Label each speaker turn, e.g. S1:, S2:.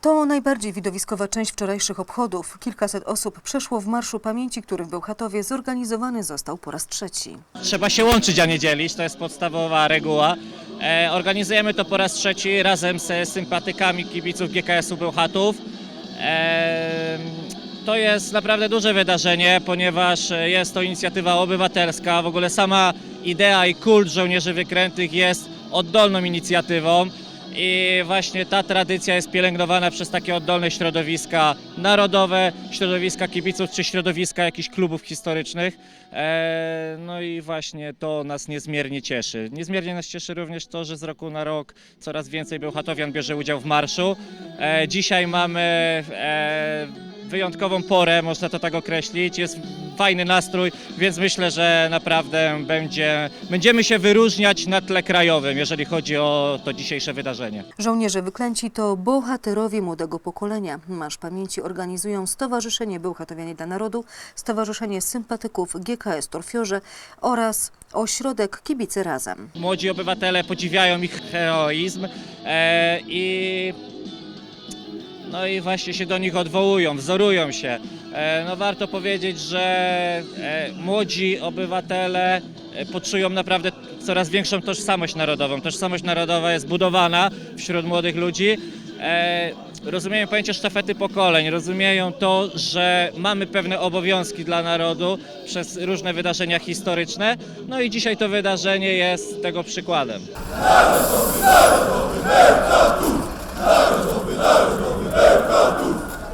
S1: To najbardziej widowiskowa część wczorajszych obchodów. Kilkaset osób przeszło w Marszu Pamięci, który w Bełchatowie zorganizowany został po raz trzeci.
S2: Trzeba się łączyć, a nie dzielić, to jest podstawowa reguła. E, organizujemy to po raz trzeci razem ze sympatykami kibiców GKS-u Bełchatów. E, to jest naprawdę duże wydarzenie, ponieważ jest to inicjatywa obywatelska. W ogóle sama idea i kult żołnierzy wykrętych jest oddolną inicjatywą. I właśnie ta tradycja jest pielęgnowana przez takie oddolne środowiska narodowe, środowiska kibiców czy środowiska jakichś klubów historycznych. E, no i właśnie to nas niezmiernie cieszy. Niezmiernie nas cieszy również to, że z roku na rok coraz więcej Bełchatowian bierze udział w marszu. E, dzisiaj mamy e, wyjątkową porę, można to tak określić. Jest fajny nastrój, więc myślę, że naprawdę będzie, będziemy się wyróżniać na tle krajowym, jeżeli chodzi o to dzisiejsze wydarzenie.
S1: Żołnierze wyklęci to bohaterowie młodego pokolenia. Marsz Pamięci organizują Stowarzyszenie Bełchatowianie dla Narodu, Stowarzyszenie Sympatyków GKS Torfiorze oraz Ośrodek Kibice Razem.
S2: Młodzi obywatele podziwiają ich heroizm e, i no i właśnie się do nich odwołują, wzorują się. E, no warto powiedzieć, że e, młodzi obywatele e, poczują naprawdę coraz większą tożsamość narodową. Tożsamość narodowa jest budowana wśród młodych ludzi. E, rozumieją pojęcie sztafety pokoleń, rozumieją to, że mamy pewne obowiązki dla narodu przez różne wydarzenia historyczne. No i dzisiaj to wydarzenie jest tego przykładem.
S3: Narodowy, narodowy Bełchatów!